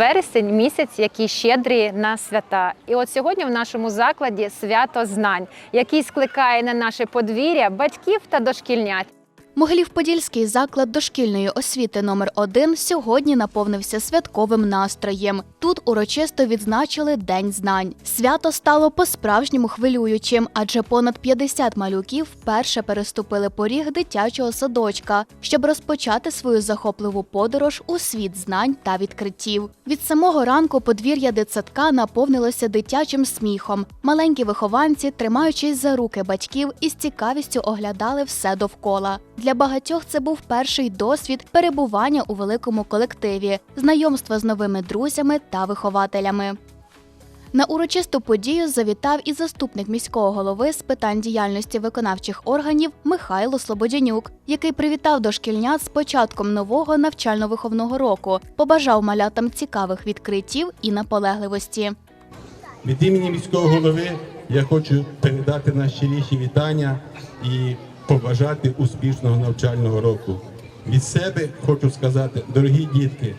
вересень місяць, який щедрий на свята. І от сьогодні в нашому закладі свято знань, який скликає на наше подвір'я батьків та дошкільнят. Могилів-Подільський заклад дошкільної освіти номер 1 сьогодні наповнився святковим настроєм. Тут урочисто відзначили День знань. Свято стало по-справжньому хвилюючим, адже понад 50 малюків вперше переступили поріг дитячого садочка, щоб розпочати свою захопливу подорож у світ знань та відкриттів. Від самого ранку подвір'я дитсадка наповнилося дитячим сміхом. Маленькі вихованці, тримаючись за руки батьків, із цікавістю оглядали все довкола. Для багатьох це був перший досвід перебування у великому колективі, знайомства з новими друзями та вихователями. На урочисту подію завітав і заступник міського голови з питань діяльності виконавчих органів Михайло Слободянюк, який привітав дошкільнят з початком нового навчально-виховного року, побажав малятам цікавих відкриттів і наполегливості. Від імені міського голови я хочу передати найщиріші вітання і побажати успішного навчального року. Від себе хочу сказати, дорогі дітки,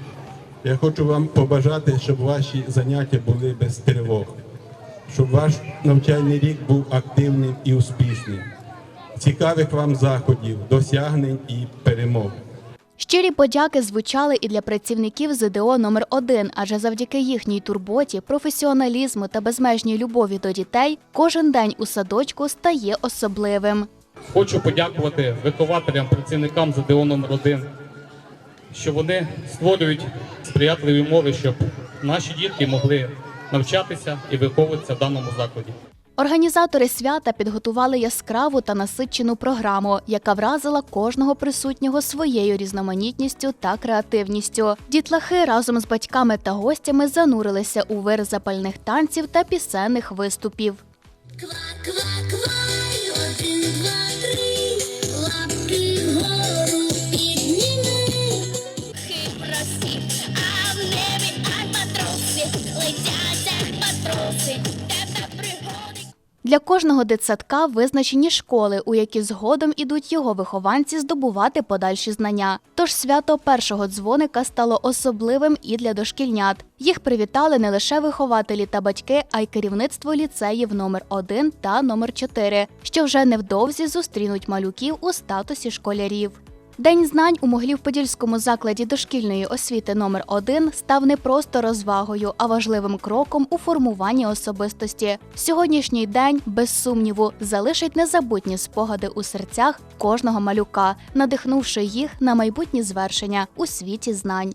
я хочу вам побажати, щоб ваші заняття були без тривог, щоб ваш навчальний рік був активним і успішним. Цікавих вам заходів, досягнень і перемог. Щирі подяки звучали і для працівників ЗДО номер 1 адже завдяки їхній турботі, професіоналізму та безмежній любові до дітей кожен день у садочку стає особливим. Хочу подякувати вихователям, працівникам ЗДО номер 1 що вони створюють сприятливі умови, щоб наші дітки могли навчатися і виховуватися в даному закладі. Організатори свята підготували яскраву та насичену програму, яка вразила кожного присутнього своєю різноманітністю та креативністю. Дітлахи разом з батьками та гостями занурилися у вир запальних танців та пісенних виступів. Ква-ква-квай, Для кожного дитсадка визначені школи, у які згодом ідуть його вихованці здобувати подальші знання. Тож свято першого дзвоника стало особливим і для дошкільнят. Їх привітали не лише вихователі та батьки, а й керівництво ліцеїв номер 1 та номер 4, що вже невдовзі зустрінуть малюків у статусі школярів. День знань у Могилів-Подільському закладі дошкільної освіти номер 1 став не просто розвагою, а важливим кроком у формуванні особистості. Сьогоднішній день, без сумніву, залишить незабутні спогади у серцях кожного малюка, надихнувши їх на майбутні звершення у світі знань.